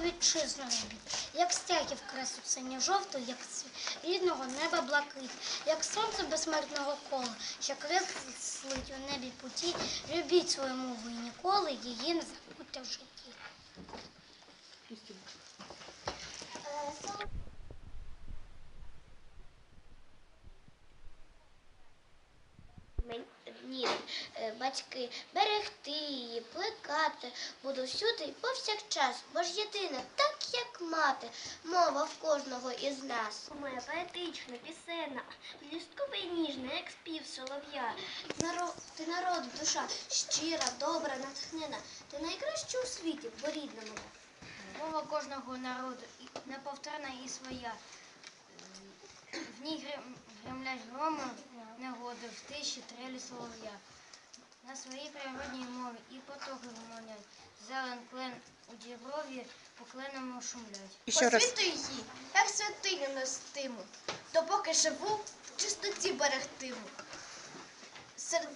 вітчизну любіть, як стягів красу синьо-жовту, як рідного неба блакит, як сонце безсмертного кола, що креслить у небі путі, любіть свою мову і ніколи її не забудьте в житті. Батьки, берегти її, плекати буду всюди і повсякчас, бо ж єдина, так як мати, мова в кожного із нас. Моя поетична, пісенна, блісткова і ніжна, як спів солов'я. Ти народ, душа, щира, добра, натхнена. Ти найкраща у світі, бо рідна моя. Мова кожного народу неповторна і своя. В ній гремлять громи негоди, в тиші трелі солов'я. На своїй природній мові і потоки гомонять. Зелен клен у діброві по кленому шумлять. І ще раз. Посвятуй її, як святиню нестиму, допоки живу, в чистоті берегтиму. Сер...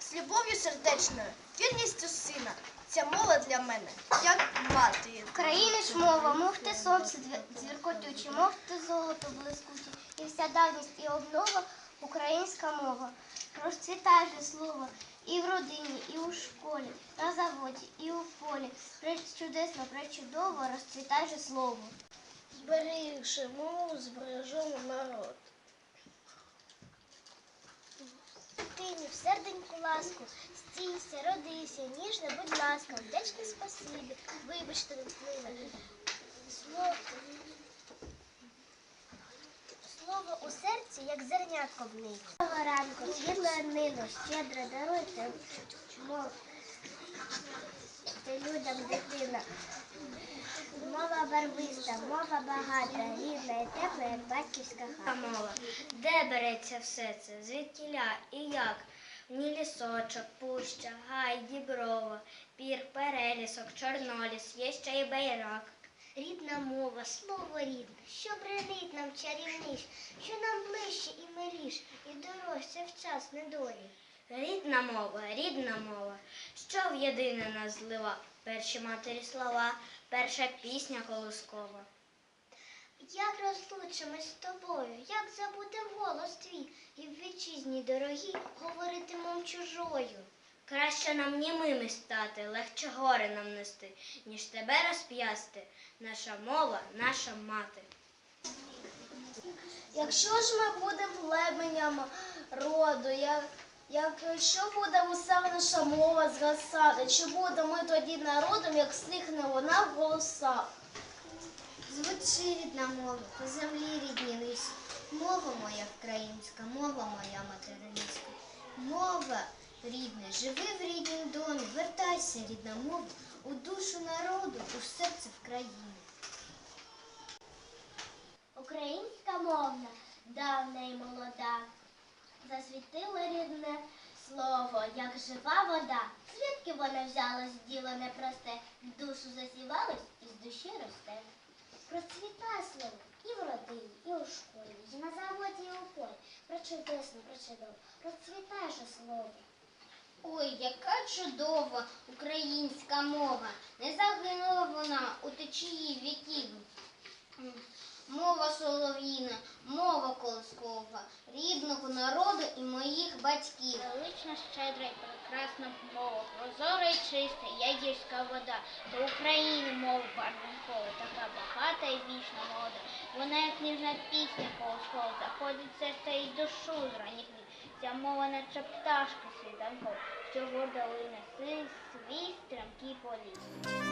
З любов'ю сердечною, вірністю сина, ця мова для мене, як мати. України ж мова, мов те сонце дзвіркотюче, мов те золото блискуче, і вся давність і обнова українська мова. Розцвітає же слово і в родині, і у школі, на заводі, і у полі. Пречудесно, пречудово розцвітає же слово. Зберігши мову, збережемо народ. Дитині в серденьку ласку, стійся, родися, ніжно, будь ласка, вдячне спасибі, вибачте, дитина. Слово, у серці, як зернятко в ній. Доброго ранку, світло нину, щедро даруйте, ти людям дитина. Мова барвиста, мова багата, рідна і тепла, як батьківська хата. мова. Де береться все це? Звідкіля і як? В ній лісочок, пуща, гай, діброва, пір, перелісок, чорноліс, є ще й байрак. Рідна мова, слово рідне, що бренить нам чарівніш, що нам ближче і миліш, і дорожче в час недолі. Рідна мова, рідна мова, що в єдине нас злива, перші матері слова, перша пісня колискова. Як розлучимось з тобою, як забудем голос твій, і в вітчизні дорогі говоритимем чужою. Краще нам німими стати, легче горе нам нести, ніж тебе розп'ясти. Наша мова, наша мати. Якщо ж ми будемо племенями роду, як, якщо буде уся наша мова згасати, чи будемо ми тоді народом, як стихне вона в голосах? Звучи рідна мова, по землі рідні лисі. Мова моя українська, мова моя материнська. Мова рідна, живи в рідній домі, вертайся, рідна мова, у душу народу, у серце в країні. Українська мовна, давна і молода, засвітило рідне слово, як жива вода. Звідки вона взялась, діло непросте, в душу засівалось і з душі росте. Процвітай слово і в родині, і у школі, і на заводі, і у полі. Прочудесно, прочудово, процвітай же слово. Ой, яка чудова українська мова. Не загинула вона у течії віків. Мова солов'їна, мова колоскова, рідного народу і моїх батьків. Велична, щедра і прекрасна мова, прозора і чиста, як гірська вода. До України мова барвінкова, така багата і вічна мода. Вона, як ніжна пісня колоскова, заходить в серце і душу з ранніх вік. Ця мова, наче пташка світанкова, що гордо лине свій стрімкий політ.